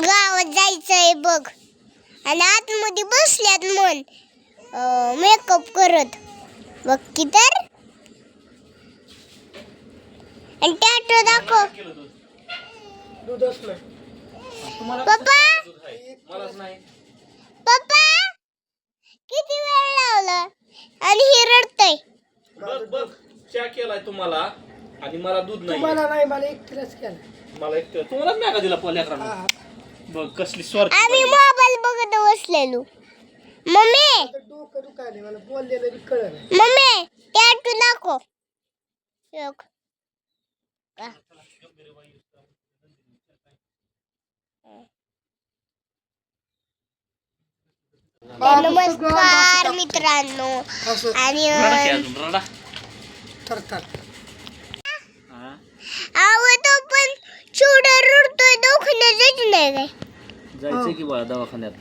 गावात जायचंय बघ. आणि आतमध्ये बसल्यात मन मेकअप करत. बघ की तर. आणि टॅटो दाखव. दूधच नाही पप्पा? पप्पा? किती वेळ लावला? आणि ही रडतय. बघ बघ. चहा केलाय तुम्हाला आणि मला दूध नाही. तुम्हाला नाही मला केलं मला एक तुम्हाला नाही का दिला पोल्याकरांना हा. बघ कसली स्वार्थ आम्ही मोबाईल बघत बसलेलो. मम्मी! आता डोकं दुखायले मला बोललेलं बी कळलं. मम्मी टॅटू दाखव. एक. का? तर नमस्कार मित्रांनो. असं. आणि रडा की अजून रडा. थरथर हा. आवडतो पण चिवडा रडतोय दवाखान्यात नाही काय? जायचंय की बाळा दवाखान्यात?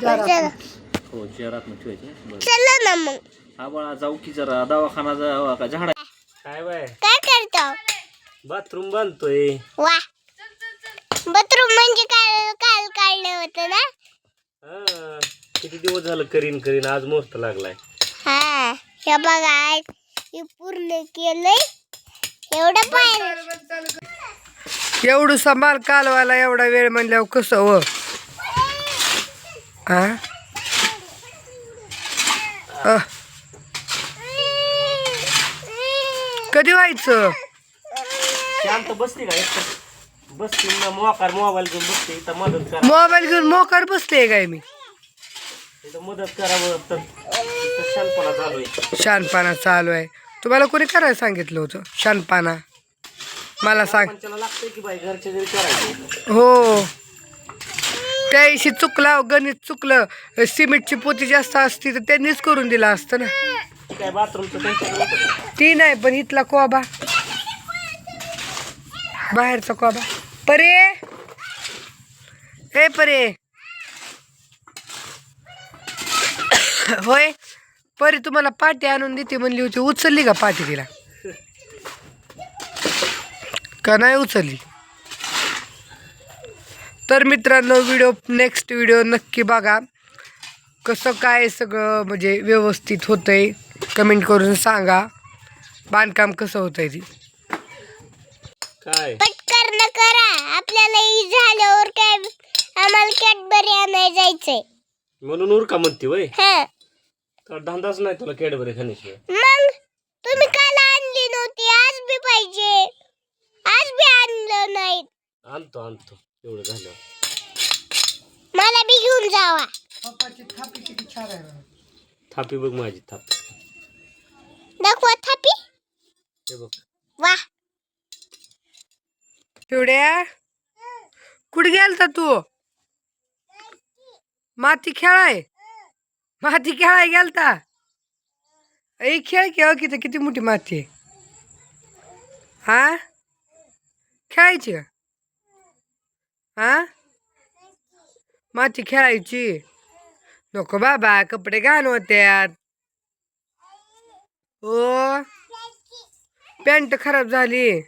चला हो शहरात ठेवायचे बरं. चला ना मग. हा बाळा जाऊ की जरा. दवाखाना जावा का? झाडा. काय बाय? काय करतो? बाथरूम बांधतोय. वा. बाथरूम म्हणजे काल काल काढलं होतं ना? हा. किती दिवस झालं करीन करीन. आज मुहूर्त लागलाय. हा. हे बघा आज हे पूर्ण केलंय. एवढं पाहिजे एवढूसा माल कालवायला एवढा वेळ म्हणल्यावर कसं हो? हा अह, कधी व्हायचं? शांत बसते का एक बसते ना मोकार मोबाईल घेऊन बसते इथं मदत करा. मोबाईल घेऊन मोकार बसले काय मी? इथं मदत करावं तर इथं चालू आहे. शानपाना चालू आहे. तुम्हाला कोणी करायला सांगितलं होतं? शानपाना मला सांग. पंचाला लागतंय की बाई घरच्या घरी करायचं. हो. त्या दिवशी चुकला गणित चुकलं सिमेंटची पोती जास्त असती तर त्यांनीच करून दिलं असतं ना. ती नाही पण इथला कोबा. बाहेरचा कोबा. परे! ए परे! होय? परी तुम्हाला पाटी आणून देते म्हणली होती. उचलली का पाटी तिला? का नाही उचलली? तर मित्रांनो व्हिडिओ नेक्स्ट व्हिडिओ नक्की बघा. कसं काय सगळं म्हणजे व्यवस्थित होतंय कमेंट करून सांगा. बांधकाम कसं होतंय ती. काय? पटकन न करा. आपल्याला झाल्यावर काय आम्हाला कॅडबरी आणायला जायचंय. म्हणून उरका म्हणते वय? हा. तर धंदाच नाही तुला कॅडबरी खाण्याशिवाय. मग? तुम्ही काल आणली नव्हती आज बी पाहिजे. आणतो आणतो. एवढं झालं. मला बी घेऊन जावा. थापी बघ माझी थापी. दाखवा थापी. हे बघ. वा. कुठे गेलता तू? माती खेळाय? माती खेळाय गेलता? ए खेळ खेळ किती किती मोठी माती आहे? हा? खेळायची का? हा? माती खेळायची. नको बाबा कपडे घाण होत्यात. ओ पॅन्ट खराब झाली.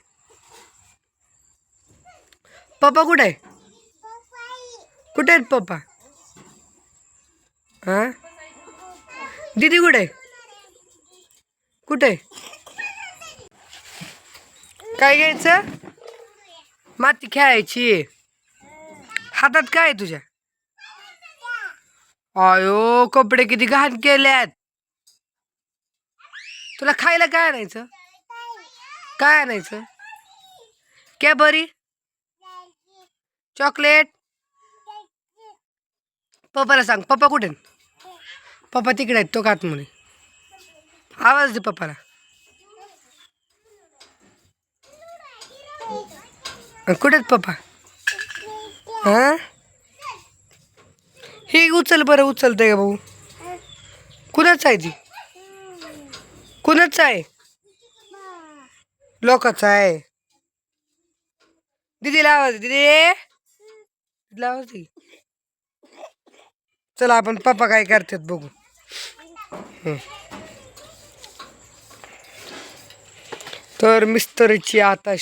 पप्पा कुठे आहे? कुठे आहेत पप्पा? हा? दीदी कुठे आहे? कुठे आहे? काय घ्यायचं? माती खेळायची. हातात काय आहे तुझ्या? अयो कपडे किती घाण केल्यात. तुला खायला काय आणायचं? काय आणायचं? Cadbury chocolate? पप्पाला सांग पप्पा कुठे आहेत? पप्पा तिकडे आहेत तो कात मुली आवाज दे पप्पाला. कुठे आहेत पप्पा? हा? हे उचल बरं उचलते का भाऊ? कुणाच आहे ती? कुणाच आहे? लोकाचा आहे. दीदीला आवाज दिदी. दीदी दीदीला आवाज दे चला आपण पप्पा काय करतात बघू. तर मिस्तरीची आता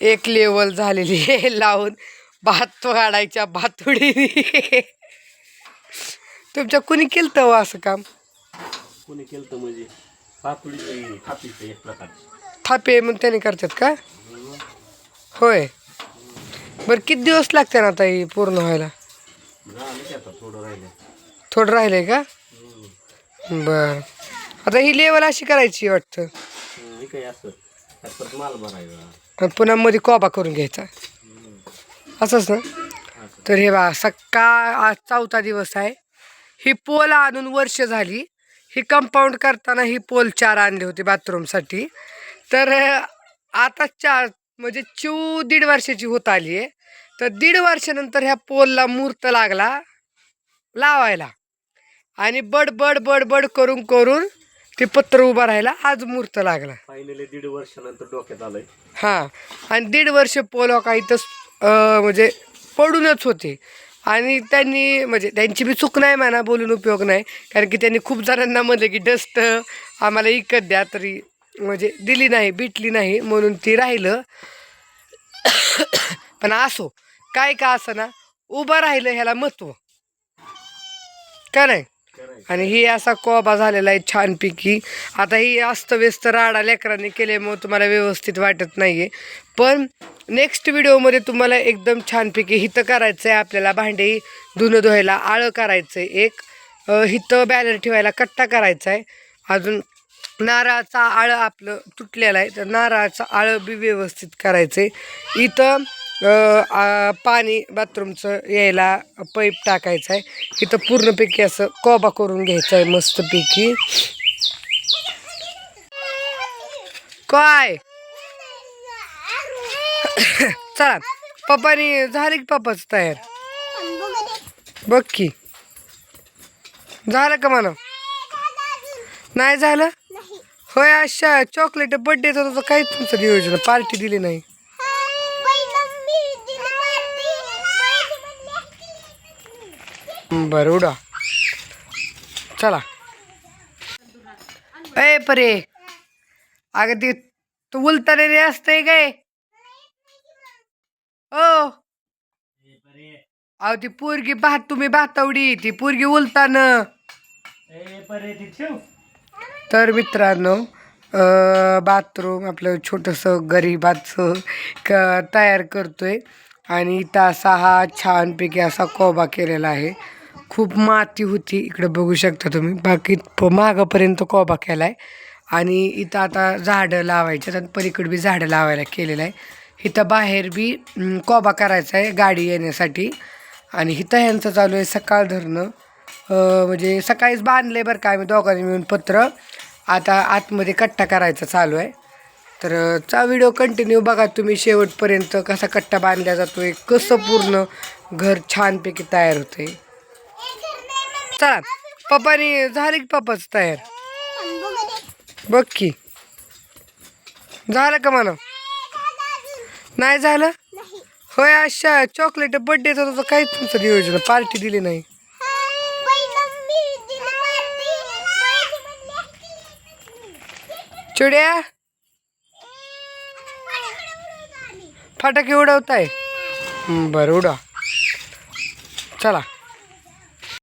एक लेवल झालेली आहे लावून. भात वाढायच्या भातुडी तुमच्या कुणी केलं हो असं काम? कोणी केलं तर म्हणजे एक प्रकारची. थापे मग त्याने करतात का? होय. बरं किती दिवस लागते ना आता ही पूर्ण व्हायला? झालं की आता थोडं राहिलं. थोडं राहिलंय का? बर. आता ही लेवल अशी करायची वाटतं. हे काही असं. त्यात परत माल भरायचा. आणि पुन्हा मध्ये कोबा करून घ्यायचा. असंच ना? तर हे बा सकाळ आज चौथा दिवस आहे. ही पोल आणून वर्ष झाली. ही कंपाऊंड करताना ही पोल चार आणली होती बाथरूमसाठी तर आता चार म्हणजे चिव दीड वर्षाची होत आली आहे. तर दीड वर्षानंतर ह्या पोलला मुहूर्त लागला लावायला. आणि बड बड बड बड करून करून ते पत्र उभं राहायला आज मुहूर्त लागला. फायनली दीड वर्षानंतर डोक्यात आलंय. हां. आणि दीड वर्ष पोल का इथंच अं, म्हणजे पडूनच होते. आणि त्यांनी म्हणजे त्यांची बी चूक नाही म्हणा बोलून उपयोग नाही. कारण की त्यांनी खूप जणांना म्हणलं की डस्ट आम्हाला इकत द्या. तरी म्हणजे दिली नाही भेटली नाही म्हणून ती राहिलं. पण असो काय का असं ना उभं राहिलं ह्याला महत्त्व का नाही? आणि ही असा कोबा झालेला आहे छानपैकी. आता ही अस्तव्यस्त राडा लेकरांनी केल्यामुळे तुम्हाला व्यवस्थित वाटत नाही आहे पण नेक्स्ट व्हिडिओमध्ये तुम्हाला एकदम छानपैकी हिथं करायचं आहे आपल्याला. भांडे धुणं धुवायला आळं करायचं आहे एक हितं हिथं बॅनर ठेवायला कट्टा करायचा आहे अजून नारळाचा आळं आपलं तुटलेलं आहे. तर नारळाचं आळं बी व्यवस्थित करायचं आहे इथं पाणी बाथरूमचं यायला पाईप टाकायचं आहे इथं पूर्णपैकी असं कोबा करून घ्यायचा आहे मस्तपैकी. काय? चला पप्पानी झाले की पप्पाच तयार? बघ की. झालं का म्हणा? नाही झालं? होय अशा चॉकलेट बड्डेचं होतं काही तुमचं नियोजन पार्टी दिली नाही. बरं उडा चला. ए परे. अगं ते तू उलताने असतंय काय? ओ अहो ती पोरगी भात तुम्ही भातवडी ती पोरगी उलतान. तर मित्रांनो बाथरूम आपलं छोटंसं गरीबाचं क तयार करतोय. आणि इथं असा हा छानपैकी असा कोबा केलेला आहे. खूप माती होती इकडं बघू शकता तुम्ही. बाकी प मागंपर्यंत कोबा केला आहे आणि इथं आता झाडं लावायचे आणि पलीकडे बी झाडं लावायला केलेलं आहे. इथं बाहेर बी कोबा करायचा आहे गाडी येण्यासाठी. आणि इथं ह्यांचं चालू आहे सकाळ धरणं. म्हणजे सकाळीच बांधले बरं का आम्ही दोघांनी मिळून पत्र. आता आतमध्ये कट्टा करायचा चालू आहे. तर चा व्हिडिओ कंटिन्यू बघा तुम्ही शेवटपर्यंत कसा कट्टा बांधला जातो आहे कसं पूर्ण घर छानपैकी तयार होतं आहे चला पप्पानी झाले की पप्पाच तयार. बघ की. झालं का म्हणा? नाही झालं? होय अशा चॉकलेट बड्डेचं होतं काही तुमचं नियोजन पार्टी दिली नाही. चिड्या? फटाके उडवताय. बरं उडा चला.